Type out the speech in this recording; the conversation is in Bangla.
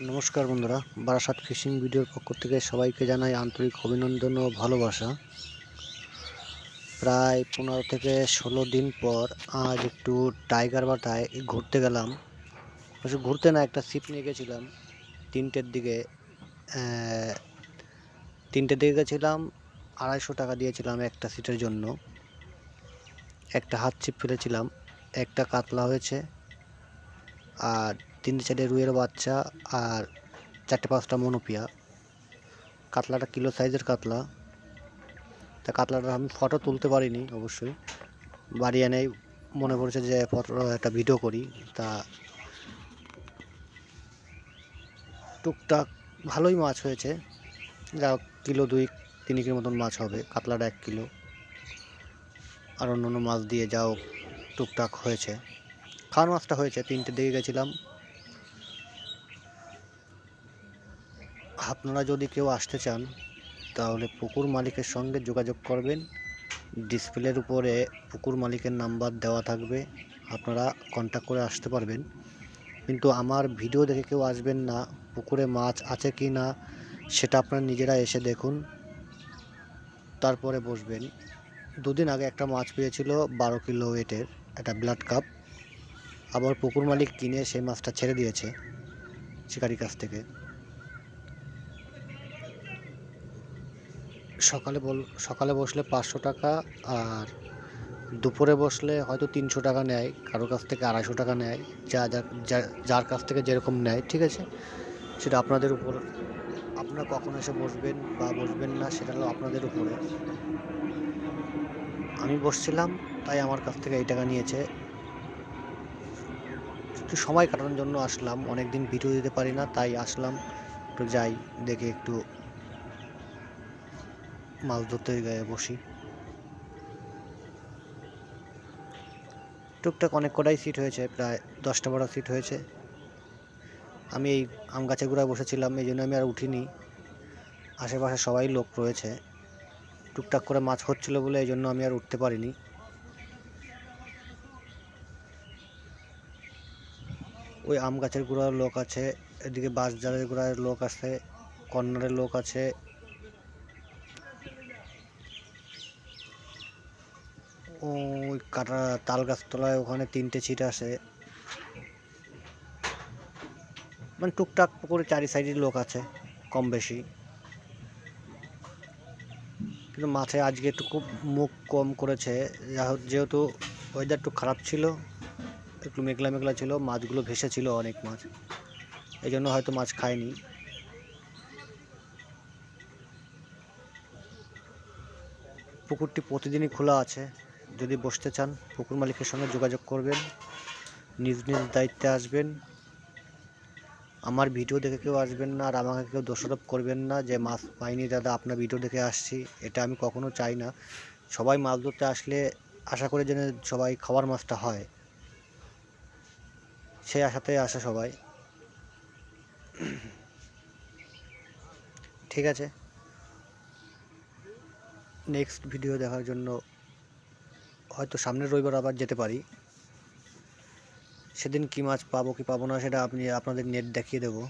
নমস্কার বন্ধুরা, বারাসাত ফিশিং ভিডিওর পক্ষ থেকে সবাইকে জানাই আন্তরিক অভিনন্দন ও ভালোবাসা। প্রায় পনেরো থেকে ষোলো দিন পর আজ একটু টাইগার বাটায় ঘুরতে গেলাম। ঘুরতে না, একটা সিপ নিয়ে গেছিলাম, তিনটের দিকে তিনটের দিকে গেছিলাম, আড়াইশো টাকা দিয়েছিলাম একটা সিটের জন্য। একটা হাত ছিপ ফেলেছিলাম, একটা কাতলা হয়েছে, আর তিনটে চারটে রুইয়ের বাচ্চা আর চারটে পাঁচটা মনোপিয়া। কাতলাটা কিলো সাইজের কাতলা। তা কাতলাটা আমি ফটো তুলতে পারিনি অবশ্যই। বাড়ি এনেই মনে পড়েছে যে ফটো, একটা ভিডিও করি। তা টুকটাক ভালোই মাছ হয়েছে। যা কিলো দুই, তিন কিলোর মতন মাছ হবে। কাতলাটা এক কিলো। আর অন্য অন্য মাছ দিয়ে যাও টুকটাক হয়েছে। খাওয়ার মাছটা হয়েছে তিনটে দিকে গেছিলাম। আপনারা যদি কেউ আসতে চান, তাহলে পুকুর মালিকের সঙ্গে যোগাযোগ করবেন। ডিসপ্লের উপরে পুকুর মালিকের নাম্বার দেওয়া থাকবে। আপনারা কন্ট্যাক্ট করে আসতে পারবেন। কিন্তু আমার ভিডিও দেখে কেউ আসবেন না, পুকুরে মাছ আছে কি না, সেটা আপনারা নিজেরা এসে দেখুন। তারপরে বসবেন। দুদিন আগে একটা মাছ পেয়েছিল বারো কিলো ওয়েটের একটা ব্লাড কাপ আবার পুকুর মালিক কিনে সেই মাছটা ছেড়ে দিয়েছে শিকারির কাছ থেকে। সকালে বল, সকালে বসলে পাঁচশো টাকা আর দুপুরে বসলে হয়তো তিনশো টাকা নেয়, কারোর কাছ থেকে আড়াইশো টাকা নেয়, যা যা যার কাছ থেকে যেরকম নেয়, ঠিক আছে? সেটা আপনাদের উপর, আপনারা কখন এসে বসবেন বা বসবেন না সেটা হলো আপনাদের উপরে। আমি বসছিলাম, তাই আমার কাছ থেকে এই টাকা নিয়েছে। একটু সময় কাটানোর জন্য আসলাম অনেক দিন ভিডিও দিতে পারি না, তাই আসলাম, একটু যাই, দেখে একটু মাছ ধরতে গায়ে বসি। টুকটাক অনেক কটাই সিট হয়েছে, প্রায় দশটা বারো সিট হয়েছে। আমি এই আম গাছের গোড়ায় বসেছিলাম, এই জন্য আমি আর উঠিনি। আশেপাশে সবাই লোক রয়েছে। টুকটাক করে মাছ হচ্ছিল বলে এই জন্য আমি আর উঠতে পারিনি। ওই আম গাছের গোড়ার লোক আছে, এদিকে বাঁশ জালের গোড়ার লোক আছে, কর্নারের লোক আছে ওই কাটা তাল গাছ তলায় ওখানে তিনটে ছিট আছে। মানে টুকটাক পুকুরে চারি সাইডের লোক আছে, কম বেশি। কিন্তু মাছে আজকে একটু খুব মুখ কম করেছে। যেহেতু ওয়েদার একটু খারাপ ছিল, একটু মেঘলা মেঘলা ছিল, মাছগুলো ভেসে ছিল অনেক মাছ। এই জন্য হয়তো মাছ খায়নি। পুকুরটি প্রতিদিনই খোলা আছে। যদি বসতে চান, পুকুর মালিকের সঙ্গে যোগাযোগ করবেন। নিজ নিজ দায়িত্বে আসবেন। আমার ভিডিও দেখে কেউ আসবেন না আর আমাকে কেউ দোষারোপ করবেন না যে, মাছ পাইনি দাদা, আপনার ভিডিও দেখে আসছি। এটা আমি কখনো চাই না। সবাই মাছ ধরতে আসলে আশা করে যেন সবাই খাবার মাছটা হয়। সেই আশাতে আসে সবাই। ঠিক আছে। নেক্সট ভিডিও দেখার জন্য হয়তো সামনের রবিবার আবার যেতে পারি। সেদিন কী মাছ পাবো, কি পাবো না, সেটা আপনি, আপনাদের নেট দেখিয়ে দেবো।